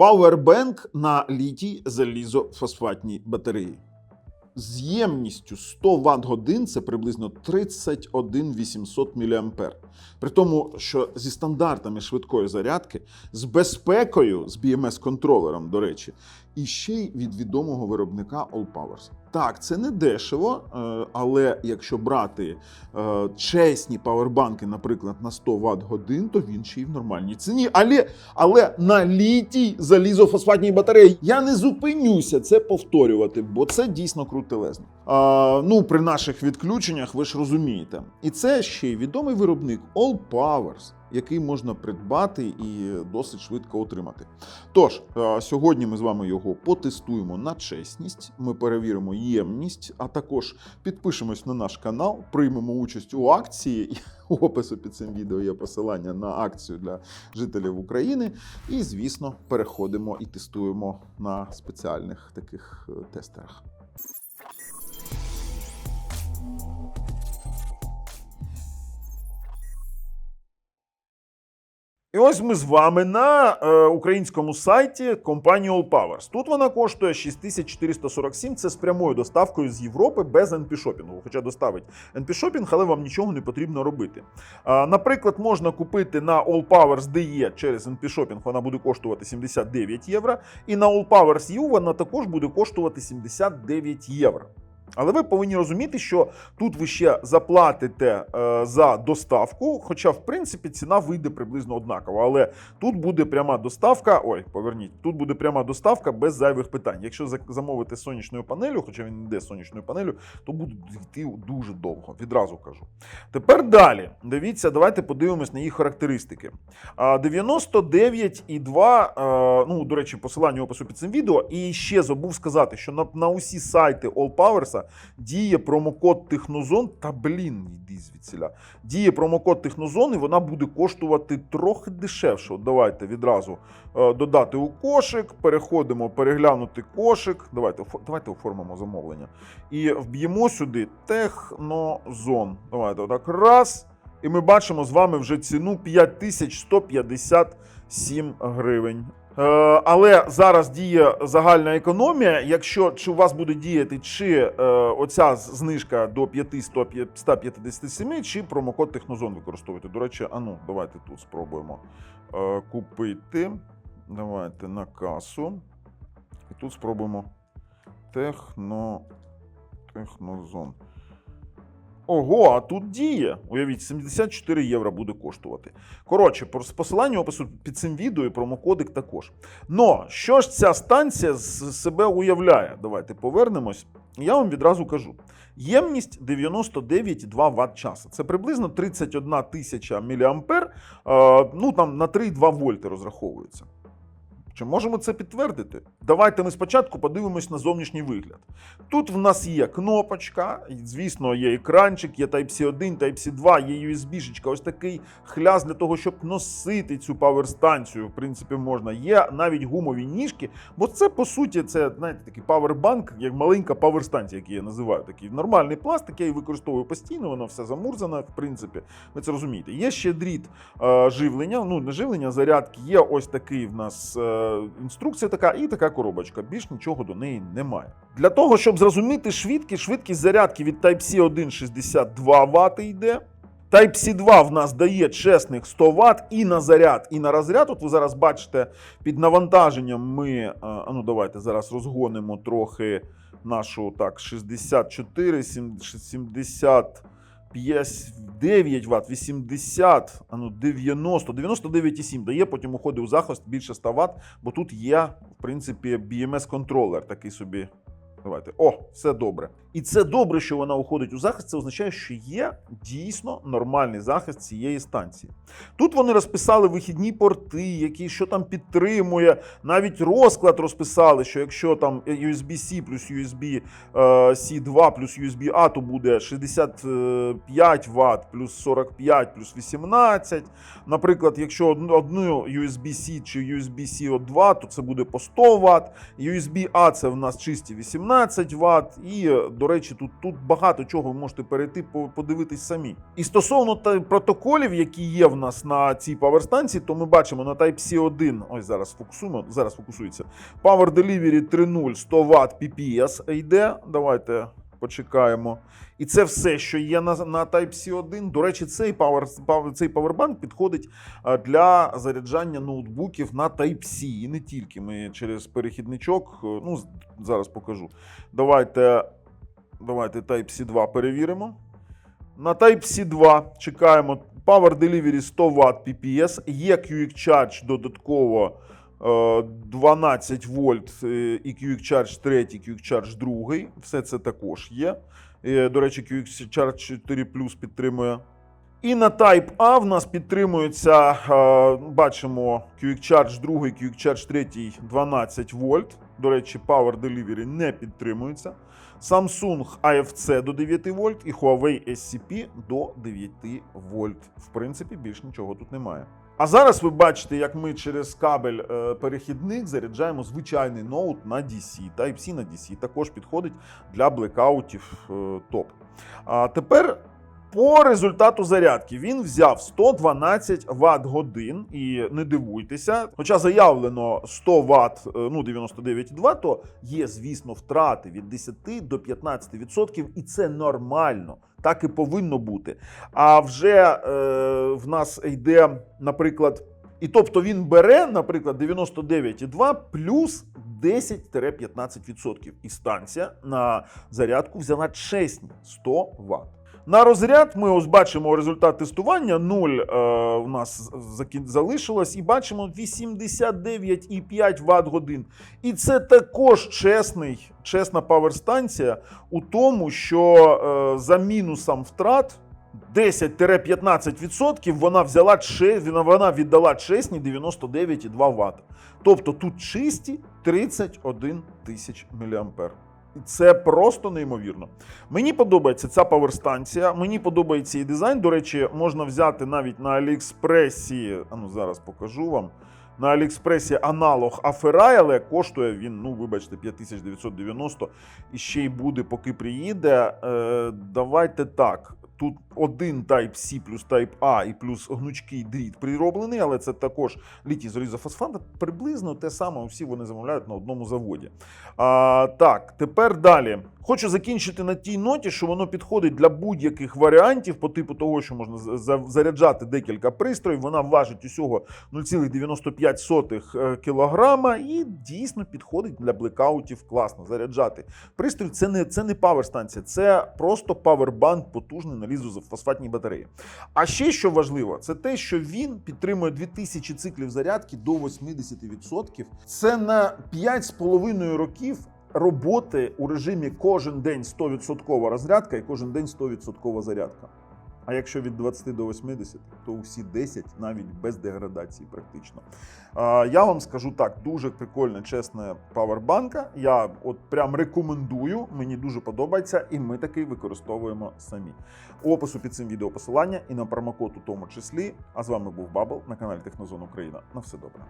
Powerbank на літій залізофосфатній батареї. З ємністю 100 Вт годин це приблизно 31 800 мА. При тому, що зі стандартами швидкої зарядки, з безпекою, з BMS-контролером, до речі, і ще й від відомого виробника All Powers. Так, це не дешево, е, але якщо брати е, чесні павербанки, наприклад, на 100 Вт годин, то він ще й в нормальній ціні. Але, але на літій залізофосфатній батареї я не зупинюся це повторювати, бо це дійсно крутелезно. А, ну, при наших відключеннях ви ж розумієте. І це ще й відомий виробник All Powers, який можна придбати і досить швидко отримати. Тож, е, сьогодні ми з вами його потестуємо на чесність, ми перевіримо ємність, а також підпишемось на наш канал, приймемо участь у акції. У опису під цим відео є посилання на акцію для жителів України. І, звісно, переходимо і тестуємо на спеціальних таких е, тестерах. І ось ми з вами на е, українському сайті компанії All Powers. Тут вона коштує 6447. Це з прямою доставкою з Європи без NP-шопінгу. Хоча доставить NP-шопінг, але вам нічого не потрібно робити. Е, наприклад, можна купити на All Powers DE через NP-шопінг, вона буде коштувати 79 євро. І на All Powers U вона також буде коштувати 79 євро. Але ви повинні розуміти, що тут ви ще заплатите е, за доставку, хоча, в принципі, ціна вийде приблизно однакова. Але тут буде пряма доставка. Ой, поверніть, тут буде пряма доставка без зайвих питань. Якщо замовити сонячною панелю, хоча він йде сонячною панелю, то буде йти дуже довго. Відразу кажу. Тепер далі. Дивіться, давайте подивимось на їх характеристики. 99,2, е, ну, до речі, посилання опису під цим відео. І ще забув сказати, що на, на усі сайти All Powers діє промокод Технозон. Та блін, йди звідсіля. Діє промокод Технозон, і вона буде коштувати трохи дешевше. От давайте відразу е, додати у кошик, переходимо, переглянути кошик. Давайте, давайте оформимо замовлення. І вб'ємо сюди Технозон. Давайте отак раз. І ми бачимо з вами вже ціну 5157 гривень. Е, Але зараз діє загальна економія. Якщо чи у вас буде діяти чи е, оця знижка до 5157, чи промокод Технозон використовуєте. До речі, а давайте тут спробуємо е, купити. Давайте на касу. І тут спробуємо Техно... Технозон. Ого, а тут діє. Уявіть, 74 євро буде коштувати. Коротше, посилання опису під цим відео і промокодик також. Но що ж ця станція з себе уявляє? Давайте повернемось. Я вам відразу кажу: ємність 99,2 Вт часу. Це приблизно 31 тисяча міліампер. Е, ну там на 3,2 вольти розраховується. Чи можемо це підтвердити? Давайте ми спочатку подивимось на зовнішній вигляд. Тут в нас є кнопочка, звісно, є екранчик, є Type-C 1, Type-C 2, є USB-шечка. Ось такий хляс для того, щоб носити цю паверстанцію. В принципі, можна. Є навіть гумові ніжки, бо це по суті це знаєте, такий павербанк, як маленька паверстанція, який я називаю. Такий нормальний пластик, я її використовую постійно, воно все замурзане, в принципі. Ви це розумієте. Є ще дріт е, живлення, ну не живлення, а зарядки. Є ось такий в нас е, інструкція така і така коробочка. Більш нічого до неї немає. Для того, щоб зрозуміти швидкість, швидкість зарядки від Type-C 1 62 Вт йде. Type-C 2 в нас дає чесних 100 Вт і на заряд, і на розряд. От ви зараз бачите, під навантаженням ми. е, А ну давайте зараз розгонимо трохи нашу так, 64, 70. 9 Вт, 80, а ну 90, 99,7 дає, потім уходить у захист більше 100 Вт, бо тут є, в принципі, BMS-контролер такий собі. Давайте. О, все добре. І це добре, що вона уходить у захист. Це означає, що є дійсно нормальний захист цієї станції. Тут вони розписали вихідні порти, які що там підтримує. Навіть розклад розписали, що якщо там USB-C плюс USB C 2 плюс USB A, то буде 65 Вт плюс 45 плюс 18. Наприклад, якщо одну одну USB-C чи USB-C 2, то це буде по 100 Вт. USB-A це в нас чисті 18 12 Вт. І, до речі, тут, тут багато чого ви можете перейти, по- подивитись самі. І стосовно протоколів, які є в нас на цій паверстанції, то ми бачимо на Type-C 1, ось зараз фокусуємо, зараз фокусується. Power Delivery 3.0 100 Вт PPS йде. Давайте почекаємо. І це все, що є на, на Type-C 1. До речі, цей Power, цей Powerbank підходить для заряджання ноутбуків на Type-C. І не тільки. Ми через перехідничок, е, ну, зараз покажу. Давайте, давайте Type-C 2 перевіримо. На Type-C 2 чекаємо Power Delivery 100 Вт PPS, є QX Charge додатково 12 вольт е, і QX Charge 3, QX Charge 2. Все це також є. Е, До речі, QX Charge 4 Plus підтримує. І на Type A в нас підтримується, е, бачимо, QX Charge 2, QX Charge 3 12 вольт. До речі, Power Delivery не підтримується. Samsung AFC до 9 вольт і Huawei SCP до 9 вольт. В принципі, більш нічого тут немає. А зараз ви бачите, як ми через кабель е, перехідник заряджаємо звичайний ноут на DC. Type-C на DC також підходить для блекаутів е, топ. А тепер по результату зарядки він взяв 112 Вт годин, і не дивуйтеся, хоча заявлено 100 Вт, е, ну 99,2, то є, звісно, втрати від 10 до 15%, і це нормально. Так і повинно бути. А вже е, в нас йде, наприклад, і тобто він бере, наприклад, 99,2 плюс 10-15%. І станція на зарядку взяла чесні 100 Вт. На розряд ми ось бачимо результат тестування 0 е, у нас залишилось, і бачимо 89,5 Вт годин. І це також чесний, чесна паверстанція у тому, що е, за мінусом втрат 10-15% вона взяла вона віддала чесні 99,2 Вт. Тобто тут чисті 31 тисяч мА. І Це просто неймовірно. Мені подобається ця паверстанція, мені подобається її дизайн. До речі, можна взяти навіть на Аліекспресі. А ну зараз покажу вам. На Аліекспресі аналог Аферай, але коштує він, ну вибачте, 5990 і ще й буде, поки приїде. Е, давайте так. Тут один Type-C плюс Type-A і плюс гнучкий дріт прироблений, але це також літій з різофосфата. Приблизно те саме усі вони замовляють на одному заводі. А, так, тепер далі. Хочу закінчити на тій ноті, що воно підходить для будь-яких варіантів по типу того, що можна за- за- заряджати декілька пристроїв. Вона важить усього 0,95 кг і дійсно підходить для блекаутів класно заряджати. Пристрій це не, це не паверстанція, це просто павербанк потужний на лізофосфатній батареї. А ще що важливо, це те, що він підтримує 2000 циклів зарядки до 80%. Це на 5,5 років роботи у режимі кожен день 100% розрядка і кожен день 100% зарядка. А якщо від 20 до 80, то усі 10 навіть без деградації практично. Я вам скажу так, дуже прикольна, чесна павербанка. Я от прям рекомендую, мені дуже подобається, і ми такий використовуємо самі. Опису під цим відео посилання і на промокод у тому числі. А з вами був Бабл на каналі Технозон Україна. На все добре.